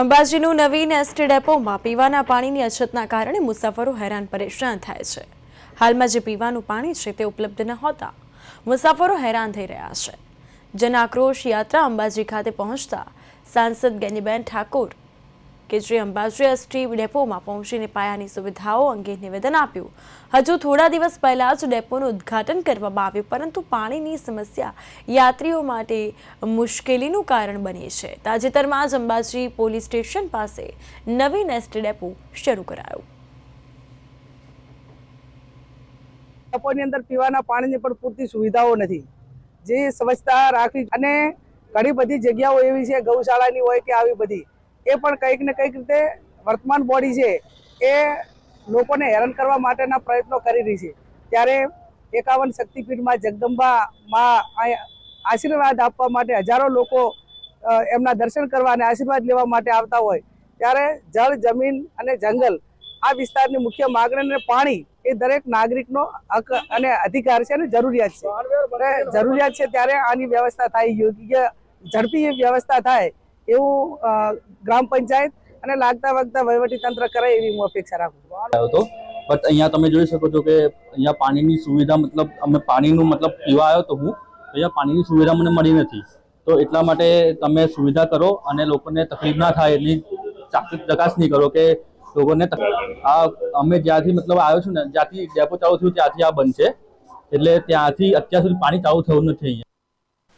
અંબાજીનું નવીન ST ડેપોમાં પીવાના પાણીની અછતના કારણે મુસાફરો હેરાન પરેશાન થાય છે. હાલમાં જે પીવાનું પાણી છે તે ઉપલબ્ધ ન હોતા મુસાફરો હેરાન થઈ રહ્યા છે. જન આક્રોશ યાત્રા અંબાજી ખાતે પહોંચતા સાંસદ ગેનીબેન ઠાકોર કે જે અંબાજી ડેપોમાં પહોંચીને પાયાની સુવિધાઓ અંગે નિવેદન આપ્યું. હજુ થોડા દિવસ પહેલા જ ડેપોનું ઉદ્ઘાટન કરવામાં આવ્યું, પરંતુ પાણીની સમસ્યા યાત્રીઓ માટે મુશ્કેલીનું કારણ બની છે. તાજેતરમાં જ અંબાજી પોલીસ સ્ટેશન પાસે નવીન એસટી ડેપો શરૂ કરાયું. ડેપોની અંદર પીવાના પાણીની પણ પૂરતી સુવિધાઓ નથી. જે સ્વચ્છતા રાખવી અને ઘણી બધી જગ્યાઓ એવી છે, ગૌશાળાની હોય કે આવી બધી એ પણ કંઈક ને કંઈક રીતે વર્તમાન બોડી છે એ લોકોને હેરાન કરવા માટેના પ્રયત્નો કરી રહી છે. ત્યારે એકાવન શક્તિપીઠમાં જગદંબામાં આશીર્વાદ આપવા માટે હજારો લોકો એમના દર્શન કરવા અને આશીર્વાદ લેવા માટે આવતા હોય. ત્યારે જળ જમીન અને જંગલ આ વિસ્તારની મુખ્ય માગણી અને પાણી એ દરેક નાગરિકનો હક અને અધિકાર છે અને જરૂરિયાત છે. જરૂરિયાત છે ત્યારે આની વ્યવસ્થા થાય. યોગ્ય ઝડપી વ્યવસ્થા થાય. એવું ગ્રામ પંચાયત અને લાગતા વગતા વહીવટી તંત્ર કરે એવી હું અપેક્ષા રાખું છું. બટ અહીંયા તમે જોઈ શકો છો કે અહીંયા પાણીની સુવિધા મતલબ અમે પાણીનું મતલબ પીવા આવ્યો તો હું અહીંયા પાણીની સુવિધા મને મળી નથી. તો એટલા માટે તમે સુવિધા કરો અને લોકોને તકલીફ ના થાય એની ચાક- ચકાસણી કરો કે લોકોને આ અમે જ્યાંથી મતલબ આવ્યો છું ને, જ્યાંથી ડેપો ચાલુ થયું ત્યાંથી આ છે એટલે ત્યાંથી અત્યાર સુધી પાણી ચાલુ થયું નથી અહીંયા.